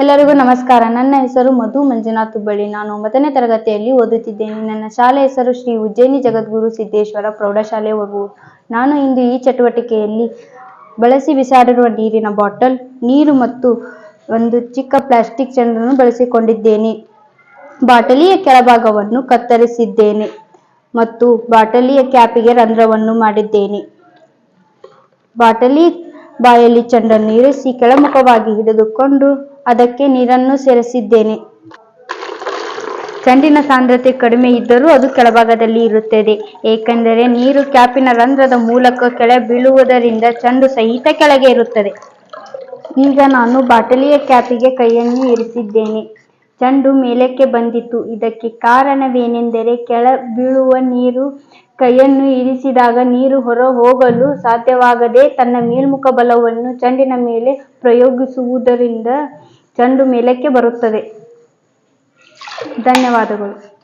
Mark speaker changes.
Speaker 1: ಎಲ್ಲರಿಗೂ ನಮಸ್ಕಾರ. ನನ್ನ ಹೆಸರು ಮಧು ಮಂಜುನಾಥ್ ಹುಬ್ಬಳ್ಳಿ. ನಾನು ಒಂಬತ್ತನೇ ತರಗತಿಯಲ್ಲಿ ಓದುತ್ತಿದ್ದೇನೆ. ನನ್ನ ಶಾಲೆ ಹೆಸರು ಶ್ರೀ ಉಜ್ಜಯಿನಿ ಜಗದ್ಗುರು ಸಿದ್ದೇಶ್ವರ ಪ್ರೌಢಶಾಲೆ ಒರೂರು ನಾನು ಇಂದು ಈ ಚಟುವಟಿಕೆಯಲ್ಲಿ ಬಳಸಿ ಬಿಸಾಡಿರುವ ನೀರಿನ ಬಾಟಲ್, ನೀರು ಮತ್ತು ಒಂದು ಚಿಕ್ಕ ಪ್ಲಾಸ್ಟಿಕ್ ಚೆಂಡನ್ನು ಬಳಸಿಕೊಂಡಿದ್ದೇನೆ. ಬಾಟಲಿಯ ಕೆಳಭಾಗವನ್ನು ಕತ್ತರಿಸಿದ್ದೇನೆ ಮತ್ತು ಬಾಟಲಿಯ ಕ್ಯಾಪಿಗೆ ರಂಧ್ರವನ್ನು ಮಾಡಿದ್ದೇನೆ. ಬಾಟಲಿ ಬಾಯಲ್ಲಿ ಚೆಂಡನ್ನು ಇರಿಸಿ ಕೆಳಮುಖವಾಗಿ ಹಿಡಿದುಕೊಂಡು ಅದಕ್ಕೆ ನೀರನ್ನು ಸೇರಿಸಿದ್ದೇನೆ. ಚೆಂಡಿನ ಸಾಂದ್ರತೆ ಕಡಿಮೆ ಇದ್ದರೂ ಅದು ಕೆಳಭಾಗದಲ್ಲಿ ಇರುತ್ತದೆ. ಏಕೆಂದರೆ ನೀರು ಕ್ಯಾಪಿನ ರಂಧ್ರದ ಮೂಲಕ ಕೆಳ ಬೀಳುವುದರಿಂದ ಚೆಂಡು ಸಹಿತ ಕೆಳಗೆ ಇರುತ್ತದೆ. ಈಗ ನಾನು ಬಾಟಲಿಯ ಕ್ಯಾಪಿಗೆ ಕೈಯನ್ನು ಇರಿಸಿದ್ದೇನೆ. ಚೆಂಡು ಮೇಲಕ್ಕೆ ಬಂದಿತು. ಇದಕ್ಕೆ ಕಾರಣವೇನೆಂದರೆ ಕೆಳ ಬೀಳುವ ನೀರು ಕೈಯನ್ನು ಇರಿಸಿದಾಗ ನೀರು ಹೊರ ಹೋಗಲು ಸಾಧ್ಯವಾಗದೆ ತನ್ನ ಮೇಲ್ಮುಖ ಬಲವನ್ನು ಚೆಂಡಿನ ಮೇಲೆ ಪ್ರಯೋಗಿಸುವುದರಿಂದ ಚೆಂಡು ಮೇಲಕ್ಕೆ ಬರುತ್ತದೆ. ಧನ್ಯವಾದಗಳು.